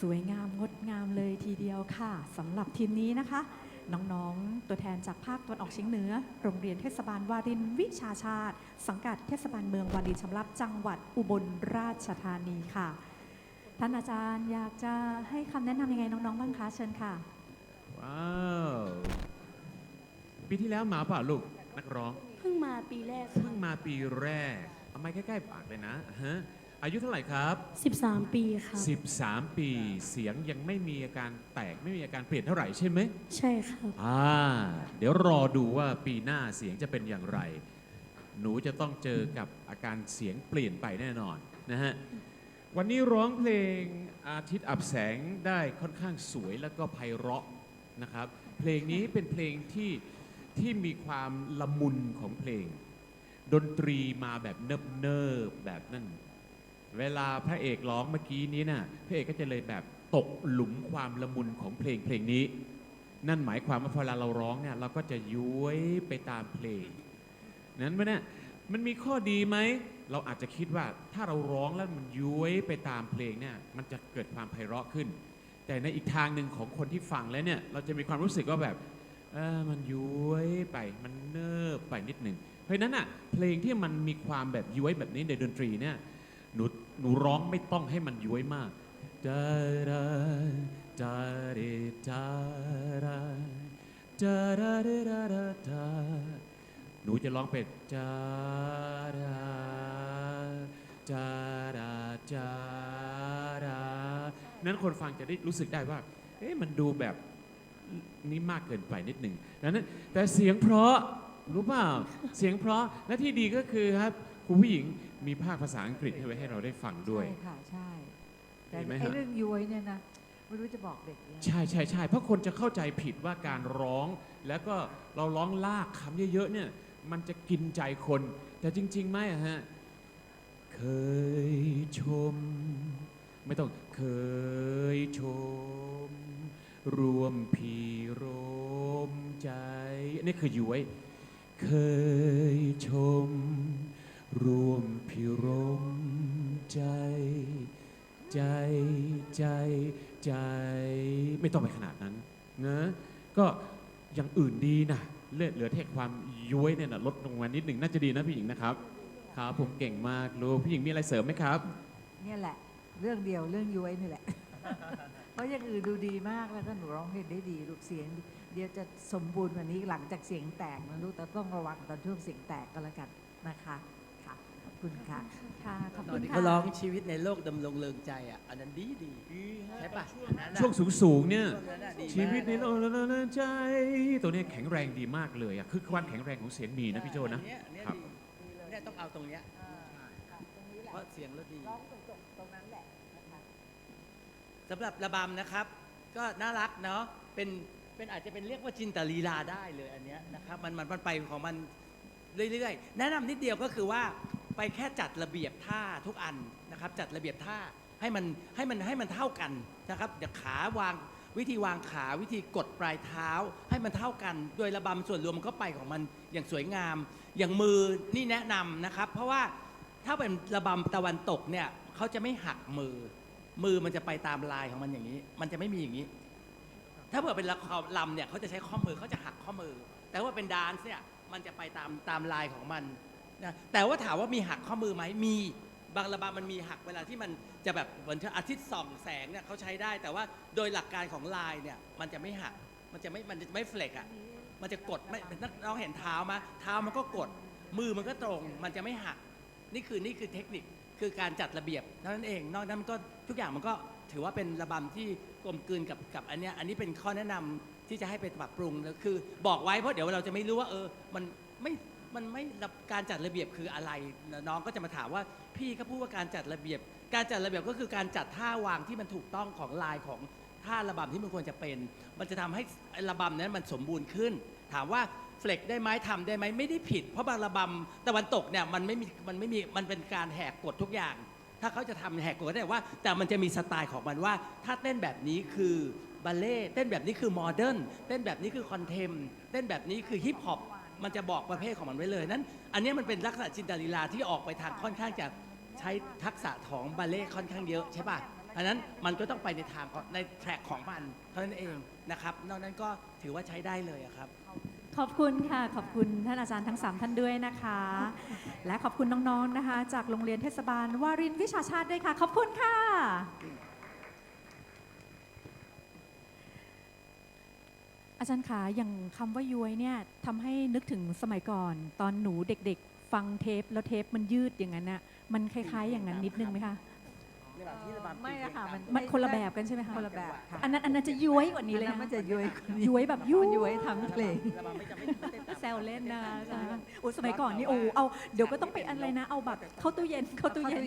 สวยงามงดงามเลยทีเดียวค่ะสำหรับทีมนี้นะคะ น้องๆ ตัวแทนจากภาคตะวันออกเฉียงเหนือ โรงเรียนเทศบาลวารินวิชาชาติ สังกัดเทศบาลเมืองวารินชำรับจังหวัดอุบลราชธานีค่ะ ท่านอาจารย์อยากจะให้คำแนะนำยังไงน้องๆบ้างคะเชิญค่ะ ว้าวปีที่แล้วมาเปล่าลูกนักร้อง เพิ่งมาปีแรกเพิ่งมาปีแรก เอาไม้ใกล้ๆปากเลยนะฮะ อายุเท่าไหร่ครับ 13 ปีครับ13 ปีเสียงยังไม่มีอาการแตกไม่มีอาการเปลี่ยนเท่าไหร่ใช่ไหมใช่ครับอ่าเดี๋ยวรอดูว่าปีหน้าเสียงจะเป็นอย่างไร หนูจะต้องเจอกับอาการเสียงเปลี่ยนไปแน่นอนนะฮะวันนี้ร้องเพลงอาทิตย์อับแสงได้ค่อนข้างสวยแล้วก็ไพเราะนะครับ เพลงนี้เป็นเพลงที่ที่มีความละมุนของเพลง ดนตรีมาแบบเนิบเนิบๆแบบนั่น เวลาพระเอกร้องเมื่อกี้นี้น่ะพระเอกก็จะเลยแบบตกหลุมความละมุนของเพลงเพลงนี้ นั่นหมายความว่าพอเวลาเราร้องเนี่ยเราก็จะย้วยไปตามเพลง นั้นมันเนี่ยมันมีข้อดีไหม เราอาจจะคิดว่าถ้าเราร้องแล้วมันย้วยไปตามเพลงเนี่ยมันจะเกิดความไพเราะขึ้น แต่ในอีกทางหนึ่งของคนที่ฟังแล้วเนี่ยเราจะมีความรู้สึกว่าแบบเออมันย้วยไปมันเนิบไปนิดหนึ่งเพราะฉะนั้นอะเพลงที่มันมีความแบบย้วยแบบนี้ในดนตรีเนี่ย หนูหนูร้องไม่ต้องให้มันย้วยมากดาดาดาเดดาดาดาดาเดดาดาดาหนูจะร้องเป็นจาดาจาดาจาดานั้นคนฟังจะได้รู้สึกได้ว่าเอ๊ะมันดูแบบนี่มากเกินไปนิดหนึ่งดังนั้นแต่เสียงเพราะรู้เปล่าเสียงเพราะและที่ดีก็คือครับ คุณผู้หญิงมีภาคภาษาอังกฤษให้ไว้ให้เราได้ฟังด้วย ใช่ค่ะใช่ แต่เห็นไหมไอ้ฮะเรื่องย้วยเนี่ยนะไม่รู้จะบอกเด็กยังไง ใช่ใช่ใช่เพราะคนจะเข้าใจผิดว่าการร้อง แล้วก็เราร้องลากคำเยอะๆเนี่ย มันจะกินใจคน แต่จริง ๆ ไม่อะฮะ เคยชม ไม่ต้องเคยชม รวมพีรมใจอันนี้คือย้วย เคยชม รวมพิรมใจ ใจใจใจ ไม่ต้องไปขนาดนั้นนะก็อย่างอื่นดีนะเลือดเหลือแค่ความย้วยเนี่ยนะลดลงมานิดหนึ่งน่าจะดีนะพี่หญิงนะครับครับผมเก่งมากลูกพี่หญิงมีอะไรเสริมไหมครับ เนี่ยแหละ เรื่องเดียวเรื่องย้วยนี่แหละ เพราะอย่างอื่นดูดีมากแล้วก็หนูร้องเพลงได้ดีลูกเสียง เดี๋ยวจะสมบูรณ์กวันนี้หลังจากเสียงแตกนะลูกแต่ต้องระวังตอนช่วงเสียงแตกก็แล้วกันนะคะ ค่ะขอบคุณค่ะค่ะขอบตอคุนณที่ค่ะเขาร้องชีวิตในโลกดำรงเริงใจอะอันนั้นดีดีใช่ปะอันนั้นน่ะช่วงสูงสูงๆเนี่ย ช่วงนั้นน่ะดีมากชีวิตในโลกละใจ ตัวเนี้ยแข็งแรงดีมากเลยอะคือความแข็งแรงของเสียงมีนะพี่โจนะ อัเยอันเนี้ยครับ ดีเนี่ยต้องเอาตรงเนี้ยเพราะเสียงเราดีร้องตรงตรงนั้นแหละนะคะสำหรับระบำนะครับ ก็น่ารักเนาะเป็นเป็นอาจจะเป็นเรียกว่าจินตลีลาได้เลยอันเนี้ยนะครับมันมันมันไปของมันเรื่อยๆแนะนำนิดเดียวก็คือว่า ไปแค่จัดระเบียบท่าทุกอันนะครับ จัดระเบียบท่าให้มันให้มันให้มันเท่ากันนะครับเดี๋ยวขาวางวิธีวางขาวิธีกดปลายเท้า ให้มันเท่ากัน โดยระบำส่วนรวมมันก็ไปของมันอย่างสวยงาม อย่างมือนี่แนะนำนะครับ เพราะว่าถ้าเป็นระบำตะวันตกเนี่ยเขาจะไม่หักมือ มือมันจะไปตามลายของมันอย่างนี้ มันจะไม่มีอย่างนี้ ถ้าเผื่อเป็นละครลำเนี่ยเขาจะใช้ข้อมือเขาจะหักข้อมือ แต่ว่าเป็นดานเนี่ยมันจะไปตามตามลายของมัน นะแต่ว่าถามว่ามีหักข้อมือไหมมีบางระบำมันมีหักเวลาที่มันจะแบบเหมือนอาทิตย์ส่องแสงเนี่ยเขาใช้ได้ แต่ว่าโดยหลักการของลายเนี่ยมันจะไม่หักมันจะไม่มันจะไม่เฟลกอะมันจะกดไม่น้องเห็นเท้ามาเท้ามันก็กด มือมันก็ตรง มันจะไม่หัก นี่คือนี่คือเทคนิคคือการจัดระเบียบเท่านั้นเองนอกนั้นมันก็ทุกอย่างมันก็ถือว่าเป็นระบำที่กลมกลืนกับกับอันเนี้ยอันนี้เป็นข้อแนะนำที่จะให้ไปปรับปรุงแล้วคือ บอกไว้เพราะเดี๋ยวเราจะไม่รู้ว่าเออมันไม่ มันไม่การจัดระเบียบคืออะไร น้องก็จะมาถามว่าพี่ก็พูดว่าการจัดระเบียบ การจัดระเบียบก็คือการจัดท่าวางที่มันถูกต้องของลายของท่าระบำที่มันควรจะเป็น มันจะทำให้ระบำนั้นมันสมบูรณ์ขึ้น ถามว่าเฟล็กได้ไหมทำได้ไหมไม่ได้ผิด เพราะบางระบำตะวันตกเนี่ยมันไม่มีมันไม่มีมันเป็นการแหกกฎทุกอย่าง ถ้าเขาจะทำแหกกฎก็ได้ว่า แต่มันจะมีสไตล์ของมันว่า ถ้าเต้นแบบนี้คือบัลเล่เต้นแบบนี้คือโมเดิร์นเต้นแบบนี้คือคอนเทมเต้นแบบนี้คือฮิปฮอป มันจะบอกประเภทของมันไว้เลยนั้น อันเนี้ยมันเป็นลักษณะจินตลีลาที่ออกไปทางค่อนข้างจะใช้ทักษะของบัลเล่ต์ค่อนข้างเยอะใช่ป่ะทอันนั้นมันก็ต้องไปในทางของในแทร็กของมันเท่านั้นเองนะครับ นอกนั้นก็ถือว่าใช้ได้เลยอะครับ ขอบคุณค่ะ ขอบคุณท่านอาจารย์ทั้ง 3 ท่านด้วยนะคะ และขอบคุณน้องๆนะคะ จากโรงเรียนเทศบาลวารินวิชาชาติด้วยค่ะ ขอบคุณค่ะ อาจารย์ขาอย่างคำว่าย้วยเนี่ยทำให้นึกถึงสมัยก่อน ตอนหนูเด็กๆ ฟังเทปแล้วเทปมันยืดอย่างนั้นน่ะมันคล้ายๆ อย่างนั้นนิดนึงไหมคะในแบบที่ระบำไม่อะค่ะมัน มันคนละแบบกันใช่ไหมคะคนละแบบค่ะอันนั้นอันนั้นจะย้วยกว่านี้เลยอันนะมันจะย้วยกว่านี้ ย้วยแบบย้วยมันย้วยทำเพลง ระบำไม่จะไม่ไม่เต้นตามแซวเล่นนะคะโอ้สมัยก่อนนี่โอ้เอาเดี๋ยวก็ต้องไปอะไรนะ เอาแบบเข้าตู้เย็นเข้าตู้เย็น